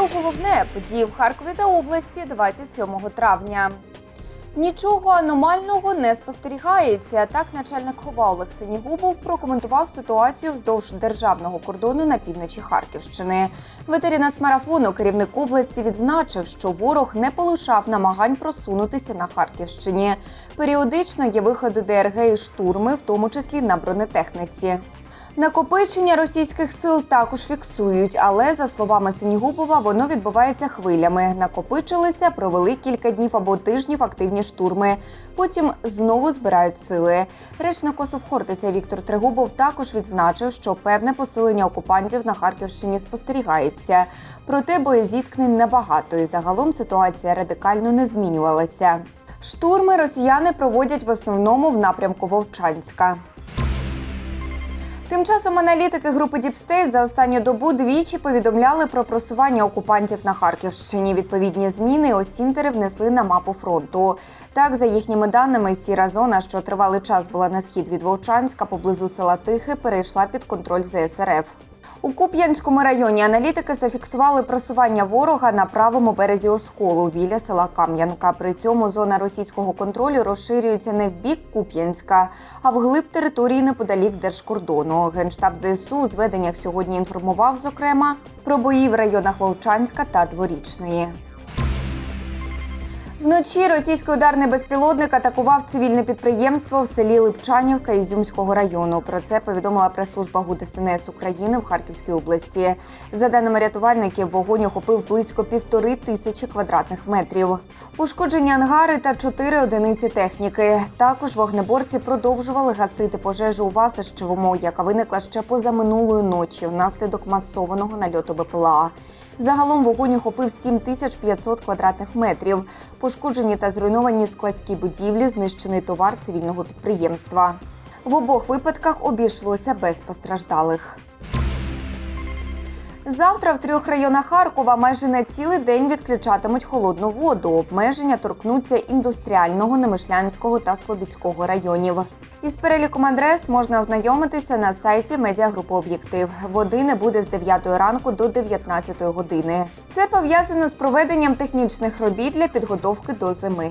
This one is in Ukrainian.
про головне події в Харкові та області 27 травня. Нічого аномального не спостерігається. Так, начальник хова Олег Синігубов прокоментував ситуацію вздовж державного кордону на півночі Харківщини. Ветері нацмарафону керівник області відзначив, що ворог не полишав намагань просунутися на Харківщині. Періодично є виходи ДРГ і штурми, в тому числі на бронетехніці. Накопичення російських сил також фіксують, але за словами Синігубова, воно відбувається хвилями. Накопичилися, провели кілька днів або тижнів активні штурми. Потім знову збирають сили. Речник Осов Хортиця Віктор Трегубов також відзначив, що певне посилення окупантів на Харківщині спостерігається. Проте боєзіткнень небагато, і загалом ситуація радикально не змінювалася. Штурми росіяни проводять в основному в напрямку Вовчанська. Тим часом аналітики групи Діпстейт за останню добу двічі повідомляли про просування окупантів на Харківщині. Відповідні зміни осінтери внесли на мапу фронту. Так, за їхніми даними, сіра зона, що тривалий час була на схід від Вовчанська, поблизу села Тихе, перейшла під контроль ЗСРФ. У Куп'янському районі аналітики зафіксували просування ворога на правому березі Осколу біля села Кам'янка. При цьому зона російського контролю розширюється не в бік Куп'янська, а вглиб території неподалік держкордону. Генштаб ЗСУ у зведеннях сьогодні інформував, зокрема, про бої в районах Волчанська та Дворічної. Вночі російський ударний безпілотник атакував цивільне підприємство в селі Липчанівка Ізюмського району. Про це повідомила прес-служба ГУД СНС України в Харківській області. За даними рятувальників, вогонь охопив близько півтори тисячі квадратних метрів. Ушкоджені ангари та чотири одиниці техніки. Також вогнеборці продовжували гасити пожежу у Васищевому, яка виникла ще позаминулої ночі внаслідок масованого нальоту БПЛА. Загалом вогонь охопив 7500 квадратних метрів. Пошкоджені та зруйновані складські будівлі, знищений товар цивільного підприємства. В обох випадках обійшлося без постраждалих. Завтра в трьох районах Харкова майже на цілий день відключатимуть холодну воду. Обмеження торкнуться індустріального, Немишлянського та Слобідського районів. Із переліком адрес можна ознайомитися на сайті медіагрупи Об'єктив. Води не буде з 9 ранку до 19 години. Це пов'язано з проведенням технічних робіт для підготовки до зими.